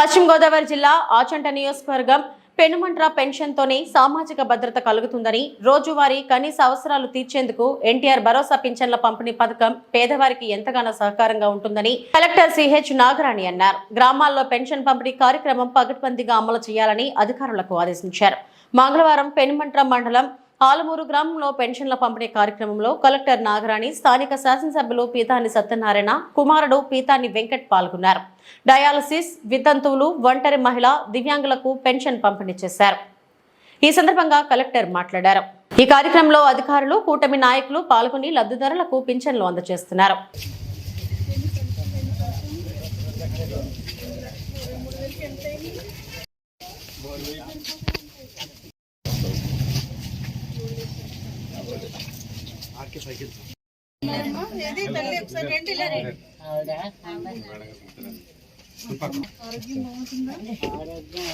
పశ్చిమ గోదావరి జిల్లా ఆచంట నియోజకవర్గం పెనుమంట్ర పెన్షన్తోనే సామాజిక భద్రత కలుగుతుందని రోజువారీ కనీస అవసరాలు తీర్చేందుకు ఎన్టీఆర్ భరోసా పింఛన్ల పంపిణీ పథకం పేదవారికి ఎంతగానో సహకారంగా ఉంటుందని కలెక్టర్ సిహెచ్ నాగరాణి అన్నారు. గ్రామాల్లో పెన్షన్ పంపిణీ కార్యక్రమం పగడ్బందీగా అమలు చేయాలని అధికారులకు ఆదేశించారు. మంగళవారం పెనుమంట్ర మండలం ఆలమూరు గ్రామంలో పెన్షన్ల పంపిణీ కార్యక్రమంలో కలెక్టర్ నాగరాణి స్థానిక శాసనసభ్యులు పీతాని సత్యనారాయణ కుమారుడు పీతాని వెంకట్ పాల్గొన్నారు. డయాలసిస్ వితంతువులు ఒంటరి మహిళ దివ్యాంగులకు పెన్షన్ పంపిణీ చేశారు. ఈ సందర్భంగా కలెక్టర్ మాట్లాడారు. ఈ కార్యక్రమంలో అధికారులు కూటమి నాయకులు పాల్గొని లబ్ధిదారులకు పింఛన్లు అందజేస్తున్నారు. ఏది తల్లి ఒకసారి రండి ఇలా రండి. ఆరోగ్యం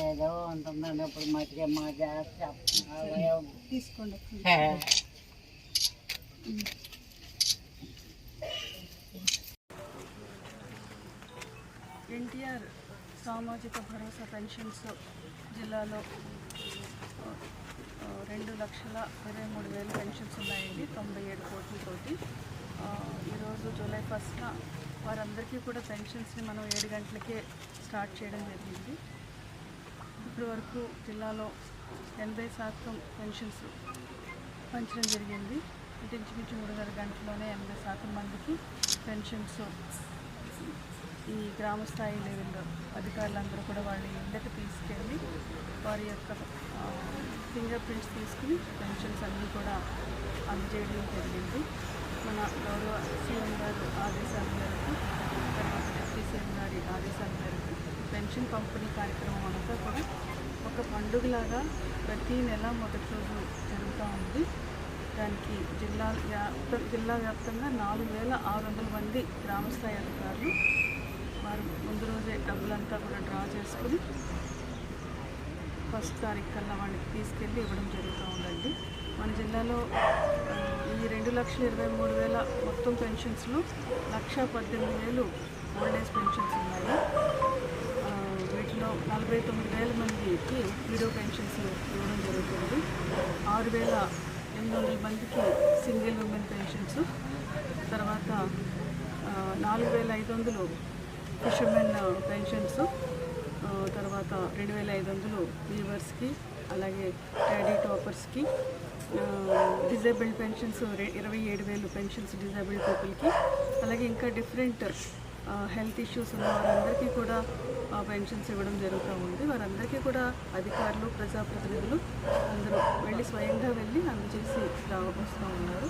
ఏదో ఉంటుందండి ఇప్పుడు మట్టిగా మా జాగ్రత్త తీసుకోండి ఎన్టీఆర్ సామాజిక భరోసా పెన్షన్స్ జిల్లాలో రెండు లక్షల ఇరవై మూడు వేల పెన్షన్స్ ఉన్నాయండి తొంభై ఏడు కోట్లతోటి. ఈరోజు జూలై ఫస్ట్న వారందరికీ కూడా పెన్షన్స్ని మనం ఏడు గంటలకే స్టార్ట్ చేయడం జరిగింది. ఇప్పటి వరకు జిల్లాలో ఎనభై శాతం పెన్షన్స్ పంచడం జరిగింది. అంటే ఇంచుమించు మూడున్నర గంటల్లోనే ఎనభై శాతం మందికి పెన్షన్స్ ఈ గ్రామ స్థాయి లెవెల్లో అధికారులందరూ కూడా వాళ్ళ ఇళ్ళకి తీసుకెళ్ళి వారి యొక్క ఫింగర్ ప్రింట్స్ తీసుకుని పెన్షన్స్ అన్నీ కూడా అందజేయడం జరిగింది. మన గౌరవ సీఎం గారు ఆదేశాల మేరకు తర్వాత డిప్యూటీ సీఎం గారి ఆదేశాల మేరకు పెన్షన్ పంపిణీ కార్యక్రమం అంతా కూడా ఒక పండుగలాగా ప్రతి నెల మొదటి రోజు జరుగుతూ ఉంది. దానికి జిల్లా వ్యాప్త జిల్లా వ్యాప్తంగా నాలుగు వేల ఆరు వందల మంది గ్రామస్థాయి అధికారులు వారు ముందు రోజే డబ్బులంతా కూడా డ్రా చేసుకుని ఫస్ట్ తారీఖు కల్లా వాళ్ళకి తీసుకెళ్ళి ఇవ్వడం జరుగుతూ ఉందండి. మన జిల్లాలో ఈ రెండు లక్షల ఇరవై మూడు వేల మొత్తం పెన్షన్స్లో లక్ష పద్దెనిమిది వేలు ఓల్డ్ ఏజ్ పెన్షన్స్ ఉన్నాయి. వీటిలో నలభై తొమ్మిది వేల మందికి విడో పెన్షన్స్ ఇవ్వడం జరుగుతుంది. ఆరు వేల ఎనిమిది వందల మందికి సింగిల్ ఉమెన్ పెన్షన్స్. తర్వాత నాలుగు వేల ఐదు వందలు ఫిషర్మెన్ పెన్షన్స్ తర్వాత రెండు వేల ఐదు వందలు వీవర్స్కి అలాగే టాడీ టాపర్స్కి డిజేబుల్డ్ పెన్షన్స్ ఇరవై ఏడు వేలు పెన్షన్స్ డిజేబుల్డ్ పీపుల్కి అలాగే ఇంకా డిఫరెంట్ హెల్త్ ఇష్యూస్ ఉన్న వారందరికీ కూడా పెన్షన్స్ ఇవ్వడం జరుగుతూ ఉంది. వారందరికీ కూడా అధికారులు ప్రజాప్రతినిధులు అందరూ వెళ్ళి స్వయంగా వెళ్ళి అందజేసి రావస్తూ ఉన్నారు.